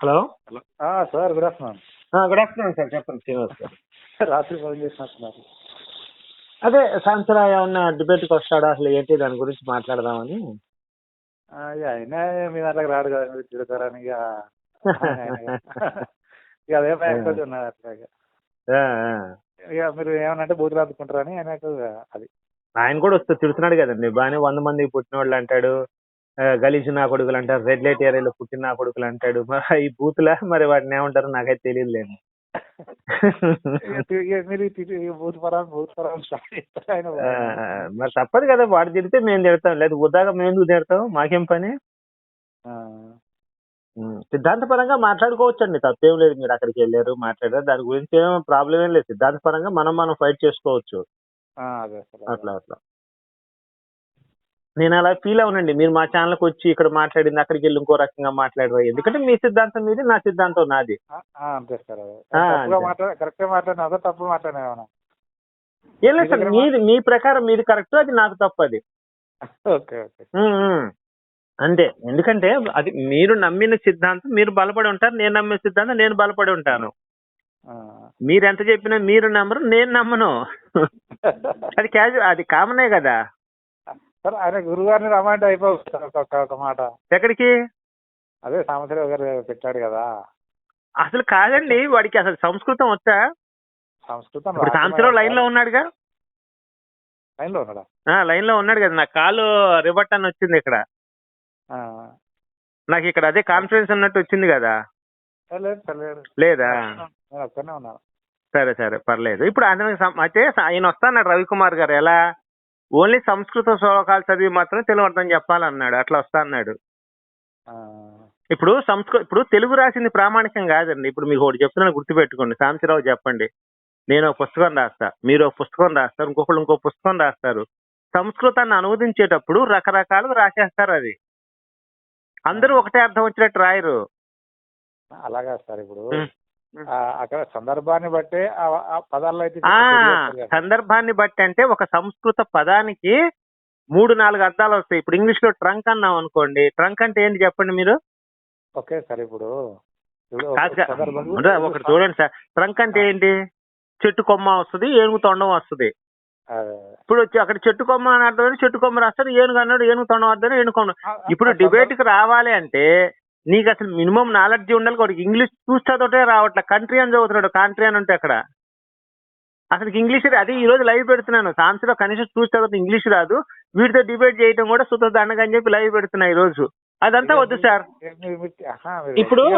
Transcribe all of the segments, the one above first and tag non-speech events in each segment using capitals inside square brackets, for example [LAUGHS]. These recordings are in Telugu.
Hello? Sir good afternoon. Good afternoon sir. చెప్పండి శ్రీనివాస్ గారు. రాత్రి ఫోన్ చేసినట్టున్నారు అదే సంవత్సరం ఏమన్నా డిబేట్కి వస్తాడా? అసలు ఏంటి? దాని గురించి మాట్లాడదామని. అయినా మీ దాంట్లోకి రాడు కదా మీరు తిడతారని ఇక ఇక అదే భయం కొద్ది ఉన్నది అట్లా ఇక. మీరు ఏమన్నా అంటే బూతులు అందుకుంటారని ఆయనకు అది. ఆయన కూడా వస్తూ తిడుతున్నాడు కదండి బాగానే వంద మంది పుట్టిన వాళ్ళు అంటాడు గలీజు నా కొడుకులు అంటారు రెడ్ లైట్ ఏరియాలో పుట్టిన నా కొడుకులు అంటాడు. మరి ఈ బూతులా? మరి వాటిని ఏమంటారో నాకైతే తెలియదులేండి. [LAUGHS] మీరు తిట్టి- ఇక బూత్ పరం బూత్ పరం స్టార్ట్ చేస్తారు ఆయన ఆ, మరి తప్పదు కదా వాడు తిడితే మేము తిడతాం లేదు ఉదాగా మేము తిడతాం మాకేం పని? సిద్ధాంతపరంగా మాట్లాడుకోవచ్చండి తప్పేం లేదు మీరు అక్కడికి వెళ్ళారు మాట్లాడారు దాని గురించి ఏం ప్రాబ్లం ఏం లేదు సిద్ధాంతపరంగా మనం మనం ఫైట్ చేసుకోవచ్చు. అట్లా అట్లా. నేను అలా ఫీల్ అవునండి. మీరు మా ఛానల్కి వచ్చి ఇక్కడ మాట్లాడింది అక్కడికి వెళ్ళి ఇంకో రకంగా మాట్లాడరు. ఎందుకంటే మీ సిద్ధాంతం మీది నా సిద్ధాంతం నాది. అంతే సార్ కరెక్ట్ మాట్లాడినా తప్పు మాట్లాడినా ఏం లేదు సార్ మీది మీ ప్రకారం మీది కరెక్ట్ అది నాకు తప్పు అది. [LAUGHS] ఓకే. అంతే. ఎందుకంటే అది మీరు నమ్మిన సిద్ధాంతం మీరు బలపడి ఉంటారు నేను నమ్మిన సిద్ధాంతం నేను బలపడి ఉంటాను. మీరు ఎంత చెప్పినా మీరు నమ్మరు నేను నమ్మను. [LAUGHS] అది క్యాజు అది కామనే కదా. సార్ ఆయన గురుగారిని రమ్మంటే అయిపోతుంది సార్ ఒక- ఒక- మాట. ఎక్కడికి? అదే సాంబశివరావు గారు పెట్టాడు కదా. అసలు కాదండి వాడికి అసలు సంస్కృతం వచ్చా సంస్కృతం ఇప్పుడు లైన్లో ఉన్నాడుగా? లైన్లో ఉన్నాడా? లైన్లో ఉన్నాడు కదా నా కాలు రివర్ట్ అని వచ్చింది ఇక్కడ. ఆ. నాకు ఇక్కడ అదే కాన్ఫరెన్స్ అన్నట్టు వచ్చింది కదా. లేదు సార్ లేదు? లేదా నేను ఒక్కనే ఉన్నాను. సరే సరే పర్లేదు. ఇప్పుడు సం- అయితే ఆయన వస్తాన్నాడు రవికుమార్ గారు ఎలా? ఓన్లీ సంస్కృత శ్లోకాలు చదివి మాత్రం తెలుగు అర్థం చెప్పాలన్నాడు అట్లా వస్తా అన్నాడు. ఇప్పుడు సంస్కృత ఇప్పుడు తెలుగు రాసింది ప్రామాణికం కాదండి. ఇప్పుడు మీకు ఒకటి చెప్తున్నాను గుర్తుపెట్టుకోండి. సాంశరావు చెప్పండి. నేను ఒక పుస్తకం రాస్తా. మీరు ఒక పుస్తకం రాస్తారు ఇంకొకళ్ళు ఇంకో పుస్తకం రాస్తారు. సంస్కృతాన్ని అనువదించేటప్పుడు రకరకాలుగా రాసేస్తారు అది. అందరూ ఒకటే అర్థం వచ్చినట్టు రాయరు. అలాగా సార్ ఇప్పుడు అక్కడ సందర్భాన్ని బట్టే పదాల్లో అయితే. సందర్భాన్ని బట్టి అంటే ఒక సంస్కృత పదానికి మూడు నాలుగు అర్థాలు వస్తాయి. ఇప్పుడు ఇంగ్లీష్లో ట్రంక్ అన్నాం అనుకోండి. ట్రంక్ అంటే ఏంటి చెప్పండి మీరు? ఓకే సార్ ఇప్పుడు ఒకటి చూడండి సార్. ట్రంక్ అంటే ఏంటి? చెట్టు కొమ్మ వస్తుంది ఏనుగు తొండం వస్తుంది. ఇప్పుడు వచ్చి అక్కడ చెట్టు కొమ్మ అని అర్థం చెట్టు కొమ్మ రాస్తాడు ఏనుగు అన్నాడు ఏనుగు తొండం అర్థం ఏనుగు ఇప్పుడు డిబేట్కి రావాలి అంటే నీకు అసలు మినిమం నాలెడ్జ్ ఉండాలి వాడికి ఇంగ్లీష్ చూస్తేతోటే రావట్లే. కంట్రీ అని చదువుతున్నాడు కంట్రీ అని ఉంటే అక్కడ అసలు ఇంగ్లీష్ అది ఈ రోజు లైవ్ పెడుతున్నాను. సాంసలో కనీసం చూసి చదివితే ఇంగ్లీష్ రాదు. వీటితో డిబేట్ చేయడం కూడా సుత దండగా అని చెప్పి లైవ్ పెడుతున్నా ఈ రోజు. అదంతా వద్దు సార్. ఇప్పుడు-.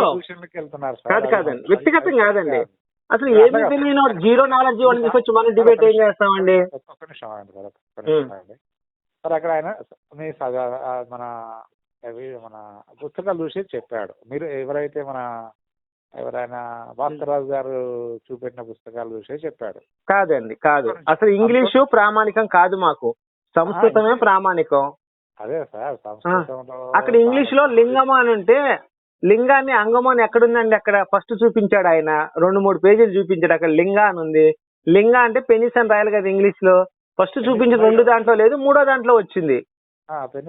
కాదు కాదండి వ్యక్తిగతం కాదండి. అసలు ఏమీ. తెలియని జీరో నాలెడ్జ్ వాళ్ళని తీసుకొచ్చి మనం డిబేట్ ఏం చేస్తామండి? ఒక్క నిమిషం సార్ అక్కడ ఆయన మన అవి మన పుస్తకాలు చూసి చెప్పాడు. మీరు ఎవరైతే మన ఎవరైనా భాస్కరరాజు గారు చూపెట్టిన పుస్తకాలు చూసి చెప్పాడు. కాదండి కాదు. అసలు ఇంగ్లీషు ప్రామాణికం కాదు మాకు. సంస్కృతమే ప్రామాణికం. అదే సార్ సంస్కృతంలో అక్కడ ఇంగ్లీష్లో లింగము అని ఉంటే లింగాన్ని అంగము అని ఎక్కడుందండి అక్కడ? ఫస్ట్ చూపించాడు ఆయన. రెండు మూడు పేజీలు చూపించాడు. అక్కడ లింగ అని ఉంది. లింగ అంటే పెనిస్ అని రాయాలి కదా ఇంగ్లీష్లో ఫస్ట్ చూపించిన రెండు దాంట్లో లేదు మూడో దాంట్లో వచ్చింది.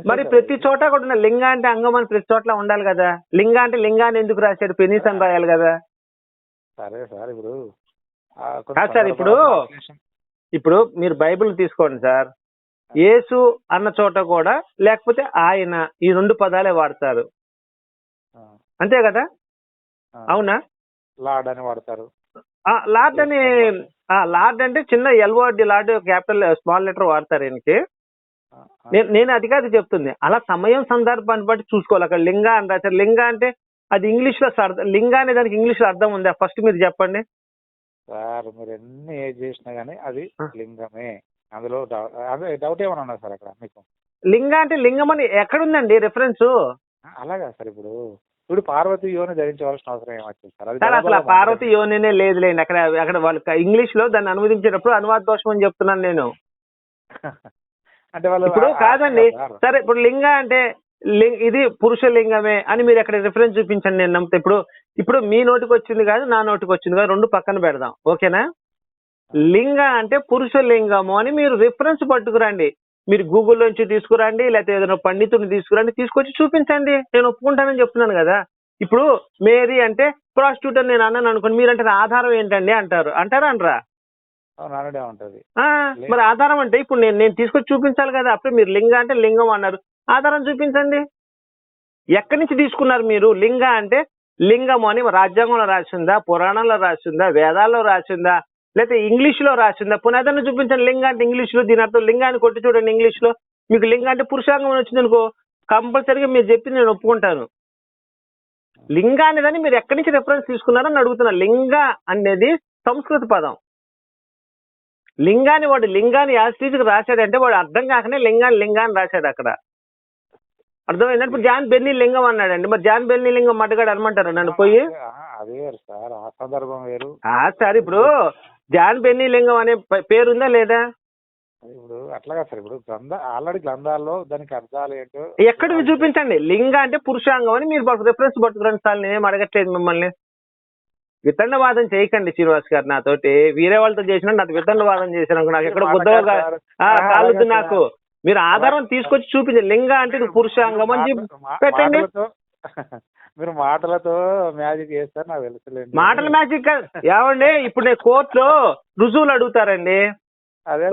మరి ప్రతి చోట కూడా ఉన్న లింగ అంటే అంగం అని ప్రతి చోట్ల ఉండాలి కదా. లింగ అంటే లింగాన్ని ఎందుకు రాశాడు పెనిస్ అని రాయాలి కదా. సరే సార్ ఇప్పుడు సార్, ఇప్పుడు ఇప్పుడు మీరు బైబిల్ తీసుకోండి సార్. యేసు అన్న చోట కూడా లేకపోతే ఆయన ఈ రెండు పదాలే వాడతారు. అంతే కదా? అవునా? లార్డ్ అని వాడతారు. లార్డ్ అని లార్డ్ అంటే చిన్న LOD lord capital small letter వాడతారు ఈయనకి. ఆ, ఆ, నేను నేను అది కాదు చెప్తుంది అలా సమయం సందర్భాన్ని బట్టి చూసుకోవాలి. అక్కడ లింగ అని రాశారు. లింగ అంటే అది ఇంగ్లీష్లో లింగ అనే దానికి ఇంగ్లీష్లో అర్థం ఉందా? ఫస్ట్ మీరు చెప్పండి. సార్ మీరు ఎన్ని ఏజ్ చేసినా గానీ అది. లింగమే. అందులో అదే డౌట్ ఏమైనా ఉన్నా సార్ అక్కడ మీకు? లింగ అంటే లింగం అని ఎక్కడుందండి రిఫరెన్స్? అలాగా సార్ ఇప్పుడు. ఇప్పుడు పార్వతి యోని ధరించవలసిన అవసరం ఏమొచ్చింది సార్? అది సార్ అసలు పార్వతి యోనినే లేదులేండి. అక్కడ అక్కడ వాళ్ళు ఇంగ్లీష్లో దాన్ని అనువదించేటప్పుడు అనువాద దోషం అని చెప్తున్నాను నేను. [LAUGHS] అంటే వాళ్ళు ఇప్పుడు కాదండి. సార్, ఇప్పుడు లింగ అంటే ఇది పురుష లింగమే అని మీరు ఎక్కడ రిఫరెన్స్ చూపించండి నేను నమ్ముతా. ఇప్పుడు ఇప్పుడు మీ నోటికి వచ్చింది కాదు నా నోటికి వచ్చింది కాదు రెండు పక్కన పెడదాం. ఓకేనా? లింగ అంటే పురుష లింగము అని మీరు రిఫరెన్స్ పట్టుకురండి. మీరు గూగుల్ నుంచి తీసుకురండి లేకపోతే ఏదైనా పండితుడిని తీసుకురండి తీసుకొచ్చి చూపించండి. నేను ఒప్పుకుంటానని చెప్తున్నాను కదా. ఇప్పుడు మేరీ అంటే ప్రాస్టిట్యూట్ అని నేను అన్నాను అనుకోండి మీరంటే ఆధారం ఏంటండి అంటారు. అంటారా అనరా? ఉంటది. మరి ఆధారం అంటే ఇప్పుడు నేను నేను తీసుకొచ్చి చూపించాలి కదా అప్పుడు మీరు లింగ అంటే లింగం అన్నారు. ఆధారం చూపించండి. ఎక్కడి నుంచి తీసుకున్నారు మీరు? లింగ అంటే లింగము అని రాజ్యాంగంలో రాసిందా పురాణంలో రాసిందా వేదాల్లో రాసిందా లేకపోతే ఇంగ్లీష్లో రాసిందా? పునాదన్న చూపించండి. లింగ అంటే ఇంగ్లీష్లో దీని అర్థం లింగాన్ని కొట్టి చూడండి ఇంగ్లీష్లో మీకు లింగ అంటే పురుషాంగం వచ్చింది అనుకో కంపల్సరీగా మీరు చెప్పింది నేను ఒప్పుకుంటాను. లింగ అనేదని మీరు ఎక్కడి నుంచి రెఫరెన్స్ తీసుకున్నారని అడుగుతున్నా. లింగ అనేది సంస్కృత పదం. లింగాన్ని వాడు లింగాన్ని యాస్టీజ్కి రాశాడంటే వాడు అర్థం కాకనే లింగాన్ని లింగాన్ని రాశాడు అక్కడ. అర్థమైందంటే ఇప్పుడు జాన్ బెన్నీ లింగం అన్నాడండి. మరి జాన్ బెన్నీ లింగం మట్టగాడు అనమంటారు నన్ను పోయి? సార్ ఆ సందర్భం వేరు. ఆ సార్ ఇప్పుడు జాన్ బెన్నీ లింగం అనే పేరుందా లేదా? ఇప్పుడు అట్లాగా సార్ ఇప్పుడు గ్రంథ ఆల్రెడీ గ్రంథాల్లో దానికి అర్థాలు ఏంటో ఎక్కడికి చూపించండి? లింగ అంటే పురుషాంగం అని మీరు రిఫరెన్స్ పట్టుకురండి సార్ నేనేం అడగట్లేదు మిమ్మల్ని. వితండవాదం చేయకండి శ్రీనివాస్ గారు నాతోటి. వేరే వాళ్ళతో చేసిన నాకు వితండవాదం చేశాను. నాకు ఎక్కడ కాలుద్దు నాకు. మీరు ఆధారం తీసుకొచ్చి చూపించండి. లింగ అంటే ఇది పురుషాంగం అని చెప్పి పెట్టండి. [LAUGHS] మీరు మాటలతో మ్యాజిక్ చేస్తారు నాకు తెలుసులేండి. మాటల మ్యాజిక్ కాదు. ఏమండి ఇప్పుడు నేను కోర్టులో రుజువులు అడుగుతారండి.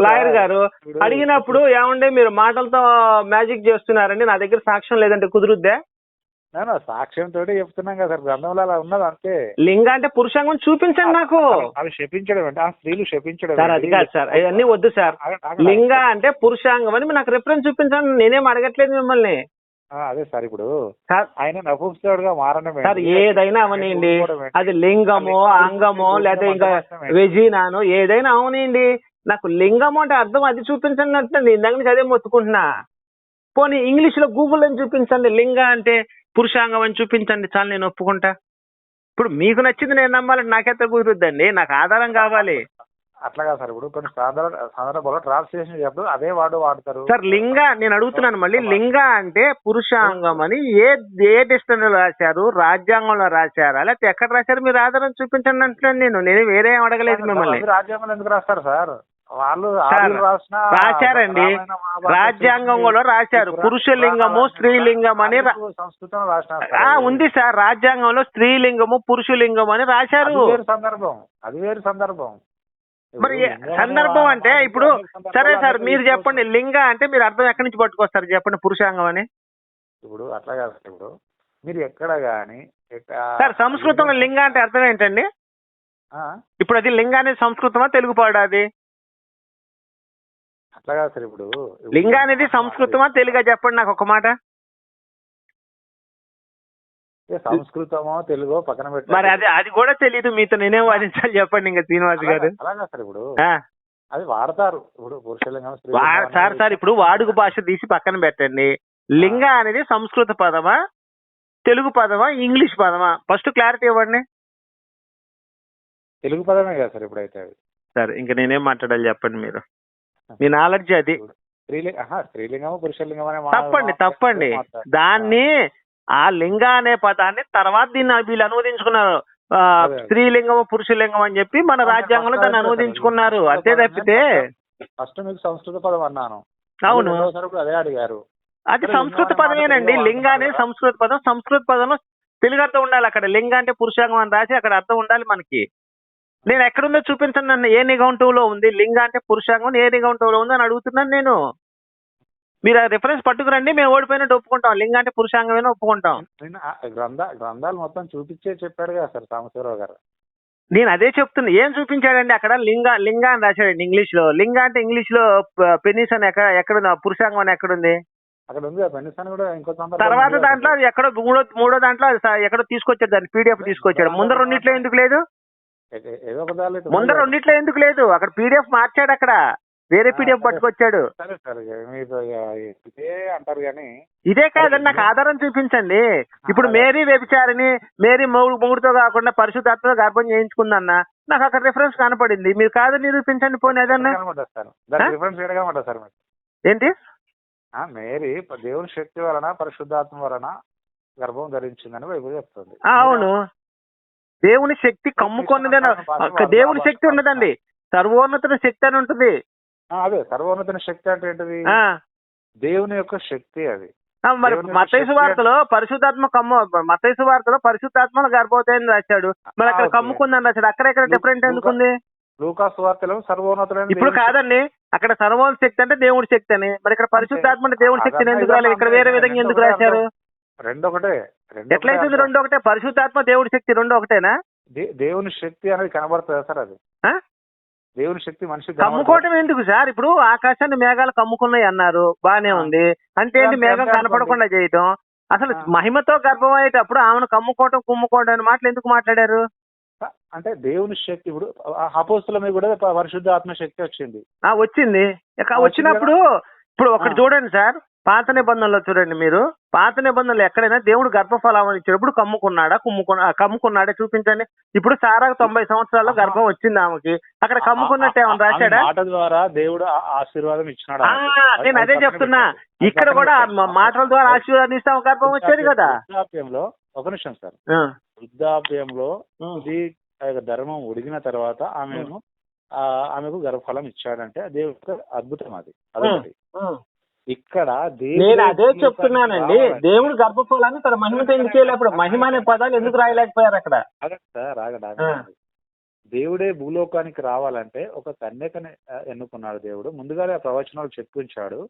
లాయర్. గారు అడిగినప్పుడు ఏమండి మీరు మాటలతో మ్యాజిక్ చేస్తున్నారండి. నా దగ్గర సాక్ష్యం లేదంటే కుదురుద్దా? నేను సాక్ష్యం తోటి చెప్తున్నాం కదా సార్. గ్రంథంలో అలా ఉన్నది అంతే. లింగ అంటే పురుషాంగం చూపించండి నాకు. అవి శపించడం అంటే ఆ స్త్రీలు శపించడం సార్ అది కాదు సార్. అవన్నీ వద్దు సార్. లింగ అంటే పురుషాంగం అని నాకు రిఫరెన్స్ చూపించండి. నేనేం అడగట్లేదు మిమ్మల్ని. అదే సార్ ఇప్పుడు సార్. ఆయన నపుంసకుడుగా మారడం ఏంటి? సార్ ఏదైనా అవనండి? అది లింగమో అంగమో లేకపోతే ఇంకా వెజీనానో ఏదైనా అవనండి. నాకు లింగము అంటే అర్థం అది చూపించండి అంటే నేను ఇందాక నుంచి అదే మొత్తుకుంటున్నా. పోనీ ఇంగ్లీష్లో గూగుల్ అని చూపించండి. లింగ అంటే పురుషాంగం అని చూపించండి చాలు నేను ఒప్పుకుంటా. ఇప్పుడు మీకు నచ్చింది నేను నమ్మాలంటే నాకెంత కుదురుద్దండి? నాకు ఆధారం కావాలి. అట్లా కాదు సార్ ఇప్పుడు కొన్ని సాధారణ సందర్భంలో ట్రాన్స్లేషన్ అదే వాడు వాడతారు. సార్ లింగ నేను అడుగుతున్నాను మళ్ళీ లింగ అంటే పురుషాంగం అని ఏ ఏ డిక్షనరీలో రాశారు? రాజ్యాంగంలో రాశారా? లేకపోతే ఎక్కడ రాశారు? మీరు ఆధారం చూపించండి అంటున్నాను నేను. నేను వేరే అడగలేదు మిమ్మల్ని. రాజ్యాంగంలో ఎందుకు రాస్తారు సార్? వాళ్ళు రాశారండి. రాజ్యాంగంలో రాశారు. పురుషలింగము స్త్రీలింగం అని సంస్కృతం ఉంది సార్. రాజ్యాంగంలో స్త్రీలింగము పురుషలింగం అని రాశారు. సందర్భం. అది వేరు సందర్భం. మరి సందర్భం అంటే ఇప్పుడు సరే సార్ మీరు. చెప్పండి. లింగ అంటే మీరు అర్థం ఎక్కడి నుంచి పట్టుకొస్తారు చెప్పండి పురుషాంగం అని? ఇప్పుడు అట్లా కాదు సార్. ఇప్పుడు మీరు ఎక్కడ గాని సార్ సంస్కృతంలో లింగ అంటే అర్థం ఏంటండి? ఇప్పుడు అది లింగ అనేది సంస్కృతమా తెలుగు పాడా అది? అట్లా కాదు సార్ ఇప్పుడు. లింగ అనేది సంస్కృతమా? తెలుగా చెప్పండి నాకు ఒక మాట. సంస్కృతమో తెలుగో పక్కన పెట్టి మరి అది అది కూడా తెలియదు మీతో నేనేం వాదించాలి చెప్పండి ఇంకా శ్రీనివాస్ గారు. అలాగా సార్ ఇప్పుడు. అది వాడతారు. ఇప్పుడు పురుషలింగం సార్ సార్ ఇప్పుడు వాడుక భాష తీసి పక్కన పెట్టండి. లింగ అనేది సంస్కృత పదమా? తెలుగు పదమా? ఇంగ్లీష్ పదమా? ఫస్ట్ క్లారిటీ ఇవ్వండి. తెలుగు పదమే కదా సార్ ఇప్పుడైతే అది. సరే ఇంకా నేనేం మాట్లాడాలి చెప్పండి మీరు. మీ నాలెడ్జ్ అది. స్త్రీలింగ పురుషలింగం అనే తప్పండి తప్పండి. దాన్ని ఆ లింగ అనే పదాన్ని తర్వాత దీన్ని వీళ్ళు అనువదించుకున్నారు. స్త్రీలింగం పురుషలింగం అని చెప్పి మన రాజ్యాంగంలో దాన్ని అనువదించుకున్నారు. అంతే తప్పితే ఫస్ట్ మీకు సంస్కృత పదం అన్నాను. అవును. అదే అడిగారు. అది సంస్కృత పదమేనండి. లింగ అనేది సంస్కృత పదం సంస్కృత పదం తెలుగు అర్థం ఉండాలి. అక్కడ లింగ అంటే పురుషాంగం అని రాసి అక్కడ అర్థం ఉండాలి మనకి. నేను ఎక్కడుందో చూపించండి నన్ను. ఏ నిఘంటువులో ఉంది? లింగ అంటే పురుషాంగం? ఏ నిఘంటువులో ఉంది అని అడుగుతున్నాను నేను. మీరు ఆ రిఫరెన్స్ పట్టుకురండి మేము ఓడిపోయినట్టు ఒప్పుకుంటాం. లింగ అంటే పురుషాంగమైనా ఒప్పుకుంటాం? నిన్న ఆ గ్రంథ గ్రంథాలు మొత్తం చూపించే చెప్పాడు కదా సార్ సాంబశివరావు గారు. నేను అదే చెప్తున్నా. ఏం చూపించాడండి అక్కడ? లింగ లింగ అని రాశాడండి ఇంగ్లీష్లో లింగ అంటే ఇంగ్లీష్లో పెనిస్ అని ఎక్కడ ఎక్కడ పురుషాంగం అని ఎక్కడుంది? అక్కడ ఉంది ఆ పెన్నిస్తాను కూడా ఇంకో సందర్భం తర్వాత దాంట్లో అది ఎక్కడో మూడో మూడో దాంట్లో అది స- ఎక్కడో తీసుకొచ్చాడు దాన్ని పీడిఎఫ్ తీసుకొచ్చాడు. ముందర రెండిట్లో ఎందుకు లేదు? ఏదో ఒక ముందర. రెండిట్లో ఎందుకు లేదు? అక్కడ పీడిఎఫ్ మార్చాడు అక్కడ. వేరే పీడిఎఫ్ పట్టుకొచ్చాడు. సరే సరే ఇక మీరు ఇక ఇదే అంటారు కానీ ఇదే కాదండి నాకు ఆధారం చూపించండి. ఇప్పుడు మేరీ వ్యభిచారిని మేరీ మొగుడు మొగుడుతో కాకుండా పరిశుద్ధాత్మతో గర్భం చేయించుకుందన్న నాకు అక్కడ రిఫరెన్స్ కనపడింది. మీరు కాదని నిరూపించండి పోనీ ఏదన్నా? రిఫరెన్స్ సార్ ఏంటి? ఆ, మేరీ దేవుని శక్తి వలన పరిశుద్ధాత్మ వలన గర్భం ధరించిందని బైబిల్ చెప్తుంది. అవును. దేవుని శక్తి కమ్ముకొన్నదే దేవుని శక్తి ఉండదండి సర్వోన్నతుని శక్తి అని ఉంటుంది. అదే సర్వోన్నతుని శక్తి అంటే ఏంటిది? దేవుని యొక్క శక్తి అది. మరి మతైసు శక్తి వార్తలో పరిశుద్ధాత్మ కమ్ము మతైసు వార్తలో పరిశుద్ధాత్మలో గర్భవతి రాశాడు. మరి అక్కడ. కమ్ముకుందని రాశాడు. అక్కడ ఇక్కడ డిఫరెంట్ ఎందుకుంది? లూకాసు వార్తలో సర్వోన్నతుడైన ఇప్పుడు కాదండి. అక్కడ సర్వోన్న శక్తి అంటే దేవుడి శక్తి అని. మరి ఇక్కడ పరిశుద్ధాత్మ అంటే దేవుడి శక్తిని అదన్నా ఎందుకు రాలేదు? ఇక్కడ వేరే విధంగా ఎందుకు రాశారు? రెండు ఒకటే రెండు ఎట్లయితుంది రెండు ఒకటే పరిశుద్ధాత్మ దేవుడి శక్తి రెండు ఒకటేనా దేవుని శక్తి అనేది కనబడుతుంది సార్ అది? దేవుని శక్తి మనిషి కమ్ముకోవటం ఎందుకు సార్? ఇప్పుడు ఆకాశాన్ని మేఘాలు కమ్ముకున్నాయి అన్నారు బానే. ఉంది. అంటే ఏంటి మేఘం కనపడకుండా చేయటం? అసలు. మహిమతో గర్భం అయ్యేటప్పుడు ఆమెను కమ్ముకోవటం కుమ్ముకోవడం అనే మాటలు ఎందుకు మాట్లాడారు? అంటే దేవుని శక్తి ఇప్పుడు అపోస్తుల మీద కూడా పరిశుద్ధ ఆత్మ శక్తి వచ్చింది. ఆ వచ్చింది. వచ్చినప్పుడు ఇప్పుడు ఒకటి. చూడండి సార్. పాత నిబంధనలో చూడండి మీరు. పాత నిబంధనలు ఎక్కడైనా దేవుడు గర్భఫలం ఇచ్చినప్పుడు కమ్ముకున్నాడా? కుమ్ముకున్నా కమ్ముకున్నాడా? చూపించండి. ఇప్పుడు సారా తొంభై సంవత్సరాల్లో. గర్భం వచ్చింది ఆమెకి. అక్కడ కమ్ముకున్నట్టు ఏమైనా రాశాడా? మాట ద్వారా దేవుడు ఆశీర్వాదం ఇచ్చినాడు నేను అది చెప్తున్నా. ఇక్కడ కూడా మాటల ద్వారా ఆశీర్వాదం ఇస్తాం. గర్భం వచ్చేది కదా. వృద్ధాప్యంలో ఒక నిమిషం సార్. వృద్ధాప్యంలో. ఇది ధర్మం ఉడిగిన తర్వాత ఆమెను ఆ, ఆమెకు గర్భఫలం ఇచ్చాడంటే అది దేవుడి అద్భుతం అది. అదొకటి. ఇక్కడ నేను అదే చెప్తున్నానండి. దేవుడు గర్భఫలాన్ని తన మహిమతో ఎందుకు చేయలేప్పుడు మహిమ అనే పదాలు ఎందుకు రాయలేకపోయారు అక్కడ? సార్ ఆగండి దేవుడే భూలోకానికి రావాలంటే ఒక కన్యకని ఎన్నుకున్నాడు దేవుడు. ముందుగానే ఆ ప్రవచనాలు చెప్పించాడు.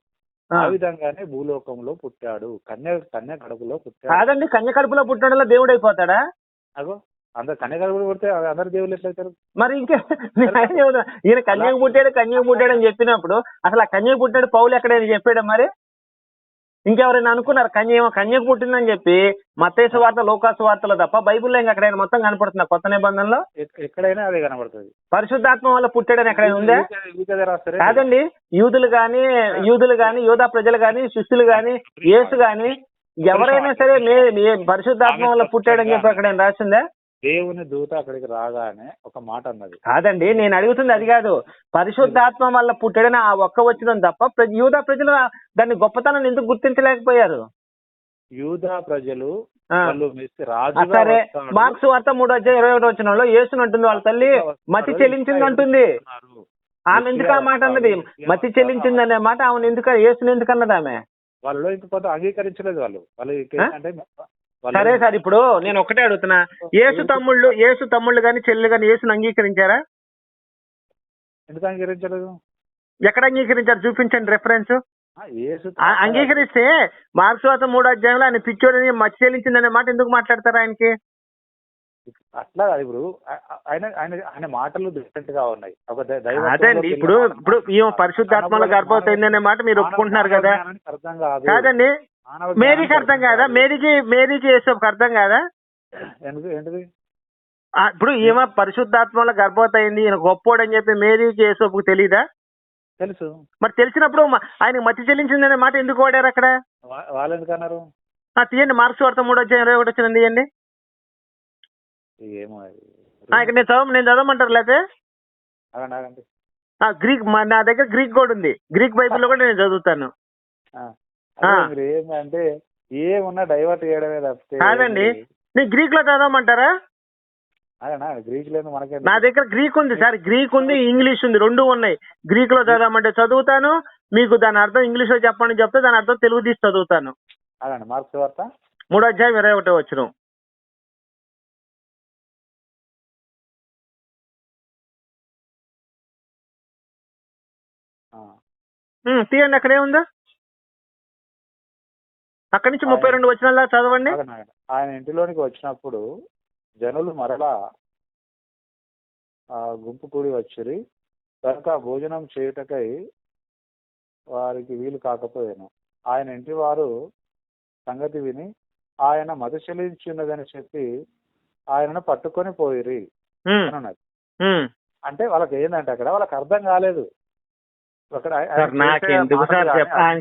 ఆ. ఆ విధంగానే భూలోకంలో పుట్టాడు. కన్య కన్య కడుపులో పుట్టాడు. కాదండి కన్య కడుపులో పుట్టడంలో దేవుడు అయిపోతాడా అగో. అందరు కన్య కడుపులో పుడితే అందరు దేవుళ్ళు ఎట్లయితారు? మరి ఇంకే. ఈయన కన్యకు పుట్టాడు కన్యకు పుట్టాడు అని చెప్పినప్పుడు అసలు ఆ కన్యకు పుట్టాడు పౌలు ఎక్కడైనా చెప్పాడు మరి? ఇంకెవరైనా అనుకున్నారు? కన్య కన్యకు పుట్టిందని చెప్పి మత్తేసు వార్త లోకాసు వార్తలో తప్ప బైబిల్లో ఇంకా ఎక్కడైనా మొత్తం కనపడుతున్నా కొత్త నిబంధనలో? ఎక్- ఎక్కడైనా అదే కనబడుతుంది. పరిశుద్ధాత్మ వల్ల పుట్టాడని ఎక్కడైనా ఉందా? కాదండి యూదులు గాని యూదులు గాని యోధా ప్రజలు గాని శిష్యులు గాని యేసు గాని ఎవరైనా సరే పరిశుద్ధాత్మ వల్ల పుట్టాడని చెప్పి అక్కడ ఏం రాసిందా? దేవుని దూత అక్కడికి రాగానే ఒక మాట అన్నది. కాదండి నేను అడుగుతుంది అది కాదు. పరిశుద్ధాత్మ వల్ల పుట్టాడని ఆ ఒక్క వచ్చిన తప్ప యూదా ప్రజలు దాన్ని గొప్పతనాన్ని ఎందుకు గుర్తించలేకపోయారు? యూదా ప్రజలు సరే. మార్క్స్ వార్త మూడు అధ్యాయం ఇరవై ఒకటి వచ్చినంలో యేసుని అంటుంది వాళ్ళ తల్లి మతి చెల్లించింది అంటుంది. ఆమె ఎందుకు ఆ మాట అన్నది? మతి చెల్లించింది అనే మాట ఆమెను ఎందుకు యేసుని ఎందుకు అన్నది ఆమె? వాళ్ళు ఇంక కొంత అంగీకరించలేదు వాళ్ళు. వాళ్ళు? అంటే సరే సార్ ఇప్పుడు నేను ఒకటే అడుగుతున్నా. యేసు తమ్ముళ్ళు యేసు తమ్ముళ్ళు గాని చెల్లెలు గాని యేసుని అంగీకరించారా? ఎందుకు అంగీకరించలేదు? ఎక్కడ అంగీకరించారు? చూపించండి రెఫరెన్స్ ఆ, యేసు ఆ- అంగీకరిస్తే మార్క్స్ వార్త మూడో అధ్యాయంలో ఆయన పిచ్చోడని మతి చెల్లించింది అనే మాట ఎందుకు మాట్లాడతారు ఆయనకి? అట్లా కాదు ఇప్పుడు ఆయన ఆయన ఆయన మాటలు డిఫరెంట్గా ఉన్నాయి. ఒక అదండి ఇప్పుడు ఇప్పుడు ఈమె పరిశుద్ధాత్మలో గర్భవతి అయింది అనే మాట మీరు ఒప్పుకుంటున్నారు కదా. అర్థం కాదు. కాదండి మేరీకి అర్థం కాదా. మేరీకి మేరీకి యేసుకి అర్థం కాదా? ఏంటిది ఇప్పుడు ఈమె పరిశుద్ధాత్మలో గర్భవతి అయింది ఈయన గొప్పోడు అని చెప్పి మేరీకి యేసోపుకు తెలియదా తెలుసు. మరి తెలిసినప్పుడు ఆయనకి మతి చెల్లించింది అనే మాట ఎందుకు వాడారు అక్కడ? వాళ్ళు ఎందుకు అన్నారు? తీయండి మార్క్స్ వార్త మూడో అధ్యాయం ఇరవై ఒకటి వచ్చింది తీయండి. ఏమో అది. ఆ, ఇక్కడ నేను చదవ నేను చదవమంటారు లేకపోతే గ్రీక్ నా దగ్గర గ్రీక్ కూడా ఉంది. గ్రీక్ బైబిల్లో కూడా నేను చదువుతాను. మీరు ఏంటంటే ఏమున్నా డైవర్ట్ చేయడమే తప్పితే కాదండి. నేను గ్రీక్లో చదవమంటారా? అదేనా గ్రీక్ లేదు మనకే నా దగ్గర గ్రీక్ ఉంది సార్. గ్రీక్ ఉంది ఇంగ్లీష్ ఉంది రెండు ఉన్నాయి. గ్రీక్లో చదవమంటే చదువుతాను మీకు దాని అర్థం ఇంగ్లీష్లో చెప్పండి చెప్తే దాని అర్థం తెలుగు తీసి చదువుతాను. అదండి మార్క్స్ వార్త? మూడో అధ్యాయం ఇరవై ఒకటో వచ్చిన. తీయండి అక్కడ ఏముందో? అక్కడి నుంచి ముప్పై రెండు వచ్చిన చదవండి. ఆయన ఇంటిలోనికి వచ్చినప్పుడు జనులు మరలా ఆ గుంపు కూడి వచ్చిరి. కనుక భోజనం చేయుటకై వారికి వీలు కాకపోయాను. ఆయన ఇంటి వారు సంగతి విని ఆయన మతి చెల్లించున్నదని చెప్పి ఆయనను పట్టుకొని పోయిరి ఉమ్, అని ఉన్నది ఉమ్. అంటే వాళ్ళకి ఏంటంటే అక్కడ వాళ్ళకి అర్థం కాలేదు. అక్కడ నాకు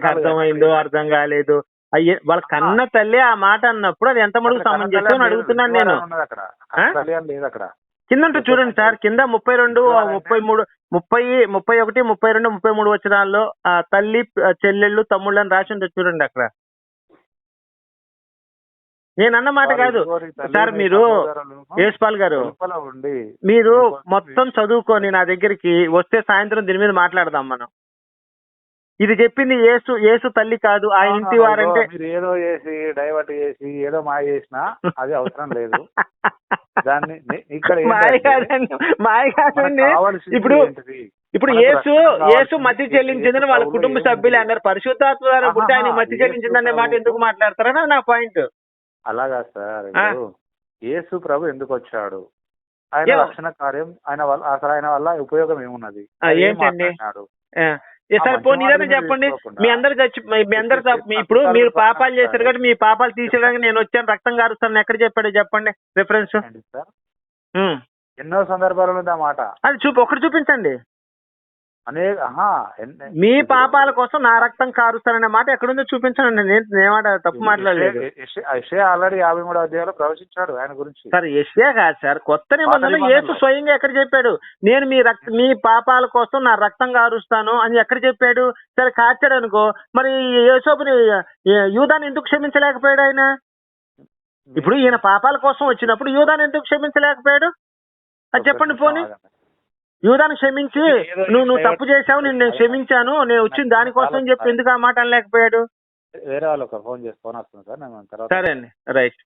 అర్థమైందో అర్థం కాలేదు. అయ్యే వాళ్ళ కన్న తల్లి ఆ మాట అన్నప్పుడు అది ఎంత మడుగు సమంజసం అడుగుతున్నాను నేను. కింద చూడండి సార్ కింద ముప్పై రెండు ముప్పై మూడు ముప్పై ముప్పై ఒకటి ముప్పై రెండు ముప్పై మూడు వచనాల్లో ఆ, తల్లి చెల్లెళ్ళు తమ్ముళ్ళు అని రాసి ఉంటుంది చూడండి అక్కడ. నేను అన్న మాట కాదు. సార్ మీరు యేసుపాల్ గారు మీరు మొత్తం చదువుకొని నా దగ్గరికి వస్తే సాయంత్రం దీని మీద మాట్లాడదాం మనం. ఇది చెప్పింది యేసు యేసు తల్లి కాదు ఆ ఇంటి వారంటే మీరు ఏదో చేసి డైవర్ట్ చేసి ఏదో మాయ చేసినా అది అవసరం లేదు. [LAUGHS] దాన్ని ఇక్కడ మాయ కాదండి మాయ కాదండి. ఇప్పుడు? ఇప్పుడు యేసు మధ్య యేసు చెల్లించిందని వాళ్ళ కుటుంబ? సభ్యులే అన్నారు. పరిశుద్ధాత్మ ద్వారా పుట్టి ఆయన యేసు చెల్లించిందనే మాట ఎందుకు మాట్లాడతారని నా పాయింట్. అలాగా సార్ యేసు ప్రభు ఎందుకు వచ్చాడు? ఆయన. రక్షణ కార్యం ఆయన వల్ల అసలు ఆయన వల్ల ఉపయోగం ఏమున్నది? ఏంటండి? సార్ పోనీ మాటలు చెప్పండి. మీ అందరు చచ్చి మీ- అందరు ఇప్పుడు మీరు పాపాలు చేశారు కాబట్టి మీ పాపాలు తీసేయడానికి నేను వచ్చాను రక్తం కారుస్తాను ఎక్కడ చెప్పాడు చెప్పండి రిఫరెన్స్ ఎన్నో సందర్భాలు ఉంది ఆ మాట? అది చూపి ఒకటి చూపించండి. అనేక ఎన్ని- మీ పాపాల కోసం నా రక్తం కారుస్తాననే మాట ఎక్కడుందో చూపించండి నేను నేమాట తప్పు మాట్లాడలేదు. ఆల్రెడీ యాభై మూడో అధ్యాయంలో ప్రవచించాడు ఆయన గురించి. సార్ యశ్యా కాదు సార్ కొత్త నిబంధనలు. యేసు స్వయంగా ఎక్కడ చెప్పాడు? నేను మీ రక్త మీ పాపాల కోసం నా రక్తం కారుస్తాను అని ఎక్కడ చెప్పాడు? సరే కార్చాడు అనుకో మరి యేసోపుని యూదాన్ని ఎందుకు క్షమించలేకపోయాడు ఆయన? ఇప్పుడు ఈయన పాపాల కోసం వచ్చినప్పుడు యూదాన్ని ఎందుకు క్షమించలేకపోయాడు? అది చెప్పండి పోనీ. యూదాన్ని క్షమించి. నువ్వు నువ్వు తప్పు చేశావు నేను నేను క్షమించాను. నేను వచ్చింది దానికోసం చెప్పి ఎందుకు ఆ మాట అనలేకపోయాడు? వేరే వాళ్ళు ఒక ఫోన్ చేసి ఫోన్ వస్తుంది సార్ నేను తర్వాత సరే అండి. రైట్.